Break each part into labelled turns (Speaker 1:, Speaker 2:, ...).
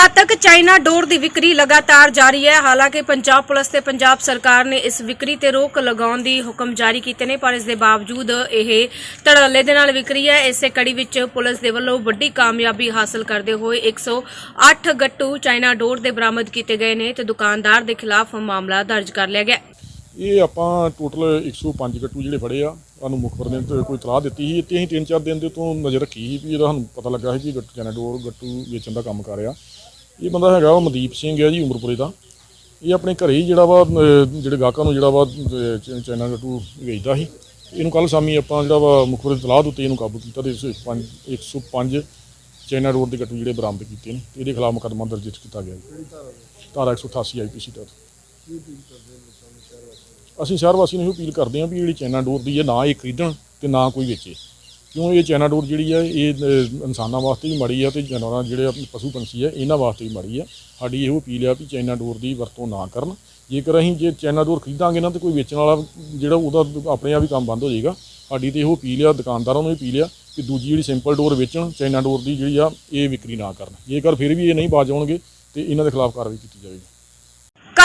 Speaker 1: ਘਾਤਕ ਚਾਈਨਾ ਡੋਰ ਦੀ ਵਿਕਰੀ ਲਗਾਤਾਰ ਜਾਰੀ ਹੈ। ਹਾਲਾਂਕਿ ਪੰਜਾਬ ਪੁਲਿਸ ਤੇ ਪੰਜਾਬ ਸਰਕਾਰ ਨੇ ਇਸ ਵਿਕਰੀ ਤੇ ਰੋਕ ਲਗਾਉਣ ਦੀ ਹੁਕਮ ਜਾਰੀ ਕੀਤੇ ਨੇ, ਪਰ ਇਸ ਦੇ ਬਾਵਜੂਦ ਇਹ ਧੜੱਲੇ ਦੇ ਨਾਲ ਵਿਕਰੀ ਹੈ। ਇਸੇ ਕੜੀ ਵਿੱਚ ਪੁਲਿਸ ਦੇ ਵੱਲੋਂ ਵੱਡੀ ਕਾਮਯਾਬੀ ਹਾਸਲ ਕਰਦੇ ਹੋਏ 108 ਗੱਟੂ ਚਾਈਨਾ ਡੋਰ ਦੇ ਬਰਾਮਦ ਕੀਤੇ ਗਏ ਨੇ ਤੇ ਦੁਕਾਨਦਾਰ ਦੇ ਖਿਲਾਫ ਮਾਮਲਾ ਦਰਜ ਕਰ ਲਿਆ ਗਿਆ।
Speaker 2: ਇਹ ਆਪਾਂ ਟੋਟਲ 105 ਗੱਟੂ ਜਿਹੜੇ ਫੜੇ ਆ, ਸਾਨੂੰ ਮੁਖਬਰ ਨੇ ਤੇ ਕੋਈ ਤਲਾਹ ਦਿੱਤੀ ਸੀ ਤੇ ਅਸੀਂ ਤਿੰਨ ਚਾਰ ਦਿਨ ਦੇ ਤੋਂ ਨਜ਼ਰ ਰੱਖੀ ਸੀ ਵੀ ਇਹਦਾ ਸਾਨੂੰ ਪਤਾ ਲੱਗਾ ਸੀ ਕਿ ਗੱਟੂ ਕੈਨਾਡੋਰ ਗੱਟੂ ਵੇਚਣ ਦਾ ਕੰਮ ਕਰ ਰਿਹਾ। ਇਹ ਬੰਦਾ ਹੈਗਾ ਉਹ ਮਨਦੀਪ ਸਿੰਘ ਹੈ ਜੀ ਉਮਰਪੁਰੇ ਦਾ। ਇਹ ਆਪਣੇ ਘਰੇ ਹੀ ਜਿਹੜਾ ਵਾ ਜਿਹੜੇ ਗਾਹਕਾਂ ਨੂੰ ਜਿਹੜਾ ਵਾ ਚਾਈਨਾ ਗੱਟੂ ਵੇਚਦਾ ਸੀ। ਇਹਨੂੰ ਕੱਲ ਸ਼ਾਮੀ ਆਪਾਂ ਜਿਹੜਾ ਵਾ ਮੁਖਬਰ ਦੀ ਤਲਾਹ ਦੇ ਉੱਤੇ ਇਹਨੂੰ ਕਾਬੂ ਕੀਤਾ ਤੇ 105 105 ਚਾਈਨਾ ਰੋਡ ਦੇ ਗੱਟੂ ਜਿਹੜੇ ਬਰਾਮਦ ਕੀਤੇ ਨੇ। ਇਹਦੇ ਖਿਲਾਫ ਮੁਕੱਦਮਾ ਦਰਜ ਕੀਤਾ ਗਿਆ ਜੀ। ਧਾਰਾ 188 ਆਈਪੀਸੀ ਤਹਿਤ। ਅਸੀਂ ਸ਼ਹਿਰ ਵਾਸੀਆਂ ਨੂੰ ਇਹ ਅਪੀਲ ਕਰਦੇ ਹਾਂ ਵੀ ਜਿਹੜੀ ਚਾਈਨਾ ਡੋਰ ਦੀ ਹੈ ਨਾ ਇਹ ਖਰੀਦਣ ਤੇ ਨਾ ਕੋਈ ਵੇਚੇ। ਕਿਉਂ ਇਹ ਚਾਈਨਾ ਡੋਰ ਜਿਹੜੀ ਹੈ ਇਹ ਇਨਸਾਨਾਂ ਵਾਸਤੇ ਵੀ ਮਾੜੀ ਹੈ ਤੇ ਜਾਨਵਰਾਂ ਜਿਹੜੇ ਪਸ਼ੂ ਪੰਛੀ ਹੈ ਇਹਨਾਂ ਵਾਸਤੇ ਵੀ ਮਾੜੀ ਹੈ ਸਾਡੀ ਇਹੋ ਅਪੀਲ ਹੈ ਵੀ ਚਾਈਨਾ ਡੋਰ ਦੀ ਵਰਤੋਂ ਨਾ ਕਰਨ। ਜੇਕਰ ਅਸੀਂ ਜੇ ਚਾਈਨਾ ਡੋਰ ਖਰੀਦਾਂਗੇ ਨਾ ਤੇ ਕੋਈ ਵੇਚਣ ਵਾਲਾ ਜਿਹੜਾ ਉਹਦਾ ਆਪਣੇ ਆਪ ਹੀ ਕੰਮ ਬੰਦ ਹੋ ਜਾਏਗਾ। ਸਾਡੀ ਤੇ ਇਹੋ ਅਪੀਲ ਆ, ਦੁਕਾਨਦਾਰਾਂ ਨੂੰ ਵੀ ਅਪੀਲ ਆ ਕਿ ਦੂਜੀ ਜਿਹੜੀ ਸਿੰਪਲ ਡੋਰ ਵੇਚਣ ਚਾਈਨਾ ਡੋਰ ਦੀ ਜਿਹੜੀ ਆ, ਇਹ ਵਿਕਰੀ ਨਾ ਕਰਨ। ਜੇਕਰ ਫਿਰ ਵੀ ਇਹ ਨਹੀਂ ਬਾਜ ਆਉਣਗੇ ਤੇ ਇਹਨਾਂ ਦੇ ਖਿਲਾਫ ਕਾਰਵਾਈ ਕੀਤੀ ਜਾਵੇਗੀ।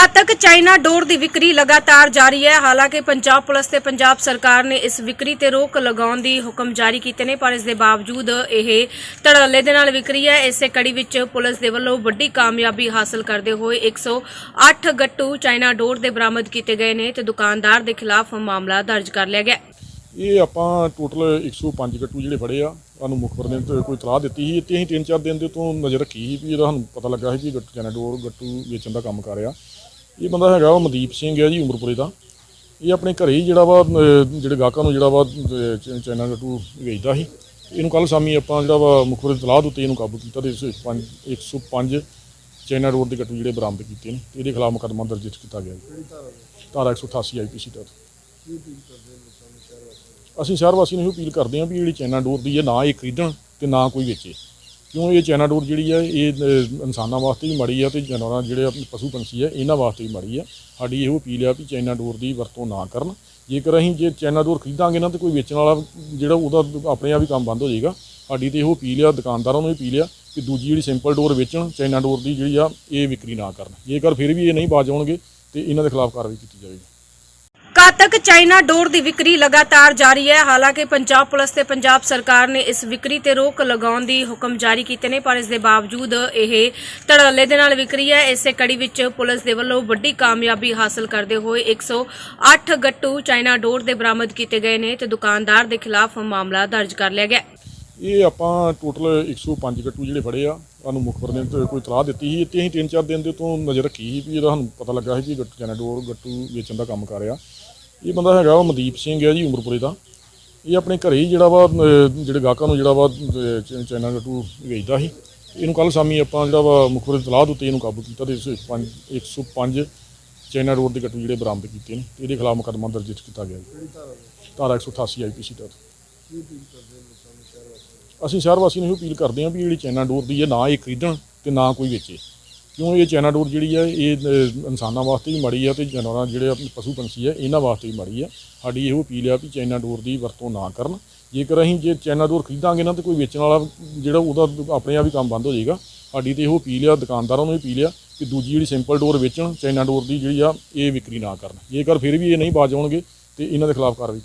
Speaker 1: ਘਾਤਕ ਚਾਈਨਾ ਡੋਰ ਦੀ ਵਿਕਰੀ ਲਗਾਤਾਰ ਜਾਰੀ ਹੈ। ਹਾਲਾਂਕਿ ਪੰਜਾਬ ਪੁਲਿਸ ਤੇ ਪੰਜਾਬ ਸਰਕਾਰ ਨੇ ਇਸ ਵਿਕਰੀ ਤੇ ਰੋਕ ਲਗਾਉਣ ਦੀ ਹੁਕਮ ਜਾਰੀ ਕੀਤੇ ਨੇ, ਪਰ ਇਸ ਦੇ ਬਾਵਜੂਦ ਇਹ ਧੜੱਲੇ ਦੇ ਨਾਲ ਵਿਕਰੀ ਹੈ। ਇਸੇ ਕੜੀ ਵਿੱਚ ਪੁਲਿਸ ਦੇ ਵੱਲੋਂ ਵੱਡੀ ਕਾਮਯਾਬੀ ਹਾਸਲ ਕਰਦੇ ਹੋਏ 108 ਗੱਟੂ ਚਾਈਨਾ ਡੋਰ ਦੇ ਬਰਾਮਦ ਕੀਤੇ ਗਏ ਨੇ ਤੇ ਦੁਕਾਨਦਾਰ ਦੇ ਖਿਲਾਫ ਮਾਮਲਾ ਦਰਜ ਕਰ ਲਿਆ ਗਿਆ।
Speaker 2: ਇਹ ਆਪਾਂ ਟੋਟਲ 105 ਗੱਟੂ ਜਿਹੜੇ ਫੜੇ ਆ, ਸਾਨੂੰ ਮੁਖਬਰ ਨੇ ਕੋਈ ਤਲਾਹ ਦਿੱਤੀ ਸੀ। ਤੇ ਅਸੀਂ ਤਿੰਨ ਚਾਰ ਦਿਨ ਦੇ ਤੋਂ ਨਜ਼ਰ ਰੱਖੀ ਸੀ ਵੀ ਇਹਦਾ ਸਾਨੂੰ ਪਤਾ ਲੱਗਾ ਸੀ ਕਿ ਗੱਟੂ ਕੈਨਾਡੋਰ ਗੱਟੂ ਵੇਚਣ ਦਾ ਕੰਮ ਕਰ ਰਿਹਾ। ਇਹ ਬੰਦਾ ਹੈਗਾ ਉਹ ਮਨਦੀਪ ਸਿੰਘ ਹੈ ਜੀ ਉਮਰਪੁਰੇ ਦਾ। ਇਹ ਆਪਣੇ ਘਰੇ ਹੀ ਜਿਹੜਾ ਵਾ ਜਿਹੜੇ ਗਾਹਕਾਂ ਨੂੰ ਜਿਹੜਾ ਵਾ ਚਾਈਨਾ ਗੱਟੂ ਵੇਚਦਾ ਸੀ। ਇਹਨੂੰ ਕੱਲ ਸ਼ਾਮੀ ਆਪਾਂ ਜਿਹੜਾ ਵਾ ਮੁਖਬਰ ਦੀ ਤਲਾਹ ਦੇ ਉੱਤੇ ਇਹਨੂੰ ਕਾਬੂ ਕੀਤਾ ਤੇ 105 105 ਚਾਈਨਾ ਰੋਡ ਦੇ ਗੱਟੂ ਜਿਹੜੇ ਬਰਾਮਦ ਕੀਤੇ ਨੇ। ਇਹਦੇ ਖਿਲਾਫ ਮੁਕੱਦਮਾ ਦਰਜ ਕੀਤਾ ਗਿਆ ਜੀ। ਧਾਰਾ 188 ਆਈਪੀਸੀ ਤਹਿਤ। ਅਸੀਂ ਸ਼ਹਿਰ ਵਾਸੀਆਂ ਨੂੰ ਇਹ ਅਪੀਲ ਕਰਦੇ ਹਾਂ ਵੀ ਜਿਹੜੀ ਚਾਈਨਾ ਡੋਰ ਦੀ ਹੈ ਨਾ ਇਹ ਖਰੀਦਣ ਤੇ ਨਾ ਕੋਈ ਵੇਚੇ। ਕਿਉਂ ਇਹ ਚਾਈਨਾ ਡੋਰ ਜਿਹੜੀ ਆ, ਇਹ ਇਨਸਾਨਾਂ ਵਾਸਤੇ ਵੀ ਮਾੜੀ ਆ ਤੇ ਜਾਨਵਰਾਂ ਜਿਹੜੇ ਪਸ਼ੂ ਪੰਛੀ ਹੈ ਇਹਨਾਂ ਵਾਸਤੇ ਵੀ ਮਾੜੀ ਆ। ਸਾਡੀ ਇਹੋ ਅਪੀਲ ਆ ਵੀ ਚਾਈਨਾ ਡੋਰ ਦੀ ਵਰਤੋਂ ਨਾ ਕਰਨ। ਜੇਕਰ ਅਸੀਂ ਜੇ ਚਾਈਨਾ ਡੋਰ ਖਰੀਦਾਂਗੇ ਨਾ ਤੇ ਕੋਈ ਵੇਚਣ ਵਾਲਾ ਜਿਹੜਾ ਉਹਦਾ ਆਪਣੇ ਆਪ ਹੀ ਕੰਮ ਬੰਦ ਹੋ ਜਾਏਗਾ। ਸਾਡੀ ਤੇ ਇਹੋ ਅਪੀਲ ਆ, ਦੁਕਾਨਦਾਰਾਂ ਨੂੰ ਵੀ ਅਪੀਲ ਆ ਕਿ ਦੂਜੀ ਜਿਹੜੀ ਸਿੰਪਲ ਡੋਰ ਵੇਚਣ ਚਾਈਨਾ ਡੋਰ ਦੀ ਜਿਹੜੀ ਆ, ਇਹ ਵਿਕਰੀ ਨਾ ਕਰਨ। ਜੇਕਰ ਫਿਰ ਵੀ ਇਹ ਨਹੀਂ ਬਾਜ ਆਉਣਗੇ ਤੇ ਇਹਨਾਂ ਦੇ ਖਿਲਾਫ ਕਾਰਵਾਈ ਕੀਤੀ ਜਾਵੇਗੀ।
Speaker 1: ਘਾਤਕ ਚਾਈਨਾ ਡੋਰ ਦੀ ਵਿਕਰੀ ਲਗਾਤਾਰ ਜਾਰੀ ਹੈ। ਹਾਲਾਂਕਿ ਪੰਜਾਬ ਪੁਲਿਸ ਤੇ ਪੰਜਾਬ ਸਰਕਾਰ ਨੇ ਇਸ ਵਿਕਰੀ ਤੇ ਰੋਕ ਲਗਾਉਣ ਦੀ ਹੁਕਮ ਜਾਰੀ ਕੀਤੇ ਨੇ, ਪਰ ਇਸ ਦੇ ਬਾਵਜੂਦ ਇਹ ਧੜੱਲੇ ਦੇ ਨਾਲ ਵਿਕਰੀ ਹੈ। ਇਸੇ ਕੜੀ ਵਿੱਚ ਪੁਲਿਸ ਦੇ ਵੱਲੋਂ ਵੱਡੀ ਕਾਮਯਾਬੀ ਹਾਸਲ ਕਰਦੇ ਹੋਏ 108 ਗੱਟੂ ਚਾਈਨਾ ਡੋਰ ਦੇ ਬਰਾਮਦ ਕੀਤੇ ਗਏ ਨੇ ਤੇ ਦੁਕਾਨਦਾਰ ਦੇ ਖਿਲਾਫ ਮਾਮਲਾ ਦਰਜ ਕਰ ਲਿਆ ਗਿਆ।
Speaker 2: ਇਹ ਆਪਾਂ ਟੋਟਲ 105 ਗੱਟੂ ਜਿਹੜੇ ਫੜੇ ਆ। ਸਾਨੂੰ ਮੁਖਬਰ ਨੇ ਤੇ ਕੋਈ ਤਲਾਹ ਦਿੱਤੀ ਸੀ। ਤੇ ਅਸੀਂ ਤਿੰਨ ਚਾਰ ਦਿਨ ਦੇ ਤੋਂ ਨਜ਼ਰ ਰੱਖੀ ਸੀ ਵੀ ਇਹਦਾ ਸਾਨੂੰ ਪਤਾ ਲੱਗਾ ਸੀ ਕਿ ਗੱਟੂ ਕੈਨਾਡੋਰ ਗੱਟੂ ਵੇਚਣ ਦਾ ਕੰਮ ਕਰ ਰਿਹਾ। ਇਹ ਬੰਦਾ ਹੈਗਾ ਉਹ ਮਨਦੀਪ ਸਿੰਘ ਹੈ ਜੀ ਉਮਰਪੁਰੇ ਦਾ। ਇਹ ਆਪਣੇ ਘਰੇ ਹੀ ਜਿਹੜਾ ਵਾ ਜਿਹੜੇ ਗਾਹਕਾਂ ਨੂੰ ਜਿਹੜਾ ਵਾ ਚਾਈਨਾ ਗੱਟੂ ਵੇਚਦਾ ਸੀ। ਇਹਨੂੰ ਕੱਲ ਸ਼ਾਮੀ ਆਪਾਂ ਜਿਹੜਾ ਵਾ ਮੁਖਬਰ ਦੀ ਤਲਾਹ ਦੇ ਉੱਤੇ ਇਹਨੂੰ ਕਾਬੂ ਕੀਤਾ ਤੇ 105 105 ਚਾਈਨਾ ਰੋਡ ਦੇ ਗੱਟੂ ਜਿਹੜੇ ਬਰਾਮਦ ਕੀਤੇ ਨੇ ਇਹਦੇ ਖਿਲਾਫ ਮੁਕੱਦਮਾ ਦਰਜ ਕੀਤਾ ਗਿਆ ਜੀ। ਧਾਰਾ 188 ਆਈਪੀਸੀ ਤਹਿਤ। ਅਸੀਂ ਸ਼ਹਿਰ ਵਾਸੀਆਂ ਨੂੰ ਇਹ ਅਪੀਲ ਕਰਦੇ ਹਾਂ ਵੀ ਜਿਹੜੀ ਚਾਈਨਾ ਡੋਰ ਦੀ ਹੈ, ਨਾ ਇਹ ਖਰੀਦਣ ਤੇ ਨਾ ਕੋਈ ਵੇਚੇ। ਕਿਉਂ ਇਹ ਚਾਈਨਾ ਡੋਰ ਜਿਹੜੀ ਹੈ, ਇਹ ਇਨਸਾਨਾਂ ਵਾਸਤੇ ਵੀ ਮਾੜੀ ਹੈ ਤੇ ਜਾਨਵਰਾਂ ਜਿਹੜੇ ਪਸ਼ੂ ਪੰਛੀ ਹੈ, ਇਹਨਾਂ ਵਾਸਤੇ ਵੀ ਮਾੜੀ ਹੈ। ਸਾਡੀ ਇਹੋ ਅਪੀਲ ਆ ਵੀ ਚਾਈਨਾ ਡੋਰ ਦੀ ਵਰਤੋਂ ਨਾ ਕਰਨ। ਜੇਕਰ ਅਸੀਂ ਜੇ ਚਾਈਨਾ ਡੋਰ ਖਰੀਦਾਂਗੇ ਨਾ ਤੇ ਕੋਈ ਵੇਚਣ ਵਾਲਾ ਜਿਹੜਾ ਉਹਦਾ ਆਪਣੇ ਆਪ ਹੀ ਕੰਮ ਬੰਦ ਹੋ ਜਾਏਗਾ। ਸਾਡੀ ਤੇ ਇਹੋ ਅਪੀਲ ਆ ਦੁਕਾਨਦਾਰਾਂ ਨੂੰ ਵੀ ਅਪੀਲ ਆ ਕਿ ਦੂਜੀ ਜਿਹੜੀ ਸਿੰਪਲ ਡੋਰ ਵੇਚਣ ਚਾਈਨਾ ਡੋਰ ਦੀ ਜਿਹੜੀ ਆ, ਇਹ ਵਿਕਰੀ ਨਾ ਕਰਨ। ਜੇਕਰ ਫਿਰ ਵੀ ਇਹ ਨਹੀਂ ਬਾਜ ਆਉਣਗੇ ਤੇ ਇਹਨਾਂ ਦੇ ਖਿਲਾਫ ਕਾਰਵਾਈ